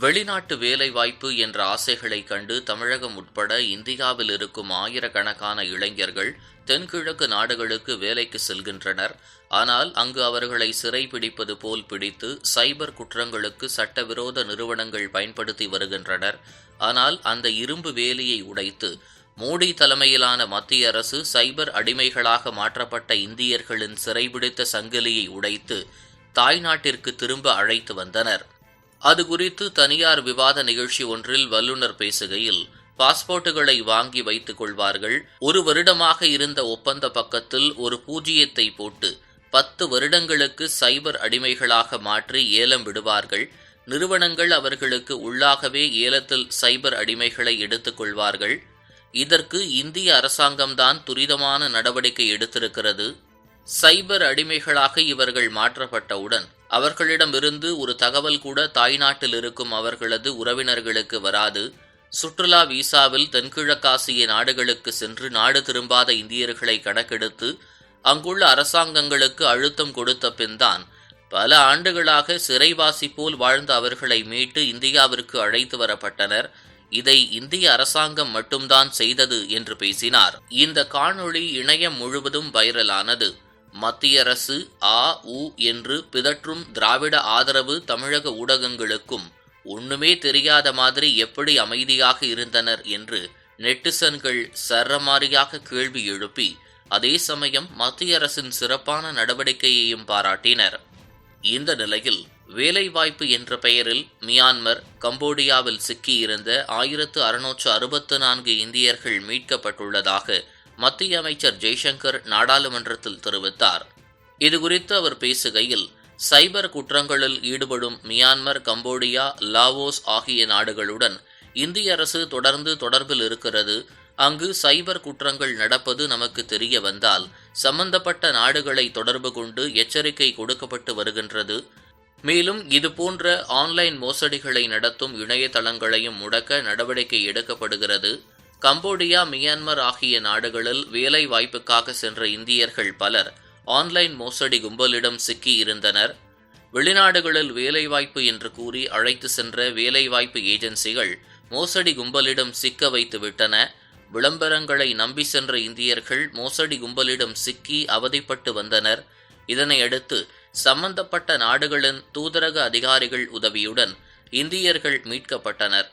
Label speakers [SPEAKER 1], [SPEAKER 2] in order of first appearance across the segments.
[SPEAKER 1] வெளிநாட்டு வேலைவாய்ப்பு என்ற ஆசைகளைக் கண்டு தமிழகம் உட்பட இந்தியாவில் இருக்கும் ஆயிரக்கணக்கான இளைஞர்கள் தென்கிழக்கு நாடுகளுக்கு வேலைக்கு செல்கின்றனர். ஆனால் அங்கு அவர்களை சிறைபிடிப்பது போல் பிடித்து சைபர் குற்றங்களுக்கு சட்டவிரோத நிறுவனங்கள் பயன்படுத்தி வருகின்றனர். ஆனால் அந்த இரும்பு வேலியை உடைத்து மோடி தலைமையிலான மத்திய அரசு சைபர் அடிமைகளாக மாற்றப்பட்ட இந்தியர்களின் சிறைபிடித்த சங்கிலியை உடைத்து தாய்நாட்டிற்கு திரும்ப அழைத்து வந்தனர். அது குறித்து தனியார் விவாத நிகழ்ச்சி ஒன்றில் வல்லுநர் பேசுகையில் பாஸ்போர்ட்டுகளை வாங்கி வைத்துக் கொள்வார்கள். ஒரு வருடமாக இருந்த ஒப்பந்த பக்கத்தில் ஒரு பூஜ்ஜியத்தை போட்டு பத்து வருடங்களுக்கு சைபர் அடிமைகளாக மாற்றி ஏலம் விடுவார்கள். நிறுவனங்கள் அவர்களுக்கு உள்ளாகவே ஏலத்தில் சைபர் அடிமைகளை எடுத்துக் கொள்வார்கள். இதற்கு இந்திய அரசாங்கம்தான் துரிதமான நடவடிக்கை எடுத்திருக்கிறது. சைபர் அடிமைகளாக இவர்கள் மாற்றப்பட்டவுடன் அவர்களிடமிருந்து ஒரு தகவல் கூட தாய்நாட்டில் இருக்கும் அவர்களது உறவினர்களுக்கு வராது. சுற்றுலா விசாவில் தென்கிழக்காசிய நாடுகளுக்கு சென்று நாடு திரும்பாத இந்தியர்களை கணக்கெடுத்து அங்குள்ள அரசாங்கங்களுக்கு அழுத்தம் கொடுத்த பின்தான் பல ஆண்டுகளாக சிறைவாசி போல் வாழ்ந்த அவர்களை மீட்டு இந்தியாவிற்கு அழைத்து வரப்பட்டனர். இதை இந்திய அரசாங்கம் மட்டும்தான் செய்தது என்று பேசினார். இந்த காணொளி இணையம் முழுவதும் வைரலானது. மத்திய அரசு ஆ உ என்று பிதற்றும் திராவிட ஆதரவு தமிழக ஊடகங்களுக்கும் ஒண்ணுமே தெரியாத மாதிரி எப்படி அமைதியாக இருந்தனர் என்று நெட்டிசன்கள் சரமாரியாக கேள்வி எழுப்பி அதே சமயம் மத்திய அரசின் சிறப்பான நடவடிக்கையையும் பாராட்டினர். இந்த நிலையில் வேலைவாய்ப்பு என்ற பெயரில் மியான்மர் கம்போடியாவில் சிக்கியிருந்த ஆயிரத்து அறுநூற்று அறுபத்து நான்கு இந்தியர்கள் மீட்கப்பட்டுள்ளதாக மத்திய அமைச்சர் ஜெய்சங்கர் நாடாளுமன்றத்தில் தெரிவித்தார். இதுகுறித்து அவர் பேசுகையில் சைபர் குற்றங்களில் ஈடுபடும் மியான்மர் கம்போடியா லாவோஸ் ஆகிய நாடுகளுடன் இந்திய அரசு தொடர்ந்து தொடர்பில் இருக்கிறது. அங்கு சைபர் குற்றங்கள் நடப்பது நமக்கு தெரிய வந்தால் சம்பந்தப்பட்ட நாடுகளை தொடர்பு கொண்டு எச்சரிக்கை கொடுக்கப்பட்டு வருகின்றது. மேலும் இதுபோன்ற ஆன்லைன் மோசடிகளை நடத்தும் இணையதளங்களையும் முடக்க நடவடிக்கை எடுக்கப்படுகிறது. கம்போடியா மியான்மர் ஆகிய நாடுகளில் வேலை வாய்ப்புக்காக சென்ற இந்தியர்கள் பலர் ஆன்லைன் மோசடி கும்பலிடம் சிக்கி இருந்தனர். வெளிநாடுகளில் வேலைவாய்ப்பு என்று கூறி அழைத்து சென்ற வேலைவாய்ப்பு ஏஜென்சிகள் மோசடி கும்பலிடம் சிக்க வைத்து விட்டன. விளம்பரங்களை நம்பி சென்ற இந்தியர்கள் மோசடி கும்பலிடம் சிக்கி அவதிப்பட்டு வந்தனர். இதனையடுத்து சம்பந்தப்பட்ட நாடுகளின் தூதரக அதிகாரிகள் உதவியுடன் இந்தியர்கள் மீட்கப்பட்டனர்.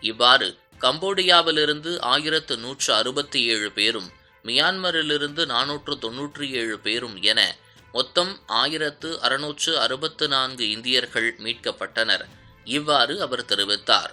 [SPEAKER 1] இவ்வாறு கம்போடியாவிலிருந்து ஆயிரத்து நூற்று அறுபத்தி ஏழு பேரும் மியான்மரிலிருந்து நானூற்று தொன்னூற்றி ஏழு பேரும் என மொத்தம் ஆயிரத்து அறுநூற்று அறுபத்து நான்கு இந்தியர்கள் மீட்கப்பட்டனர். இவ்வாறு அவர் தெரிவித்தார்.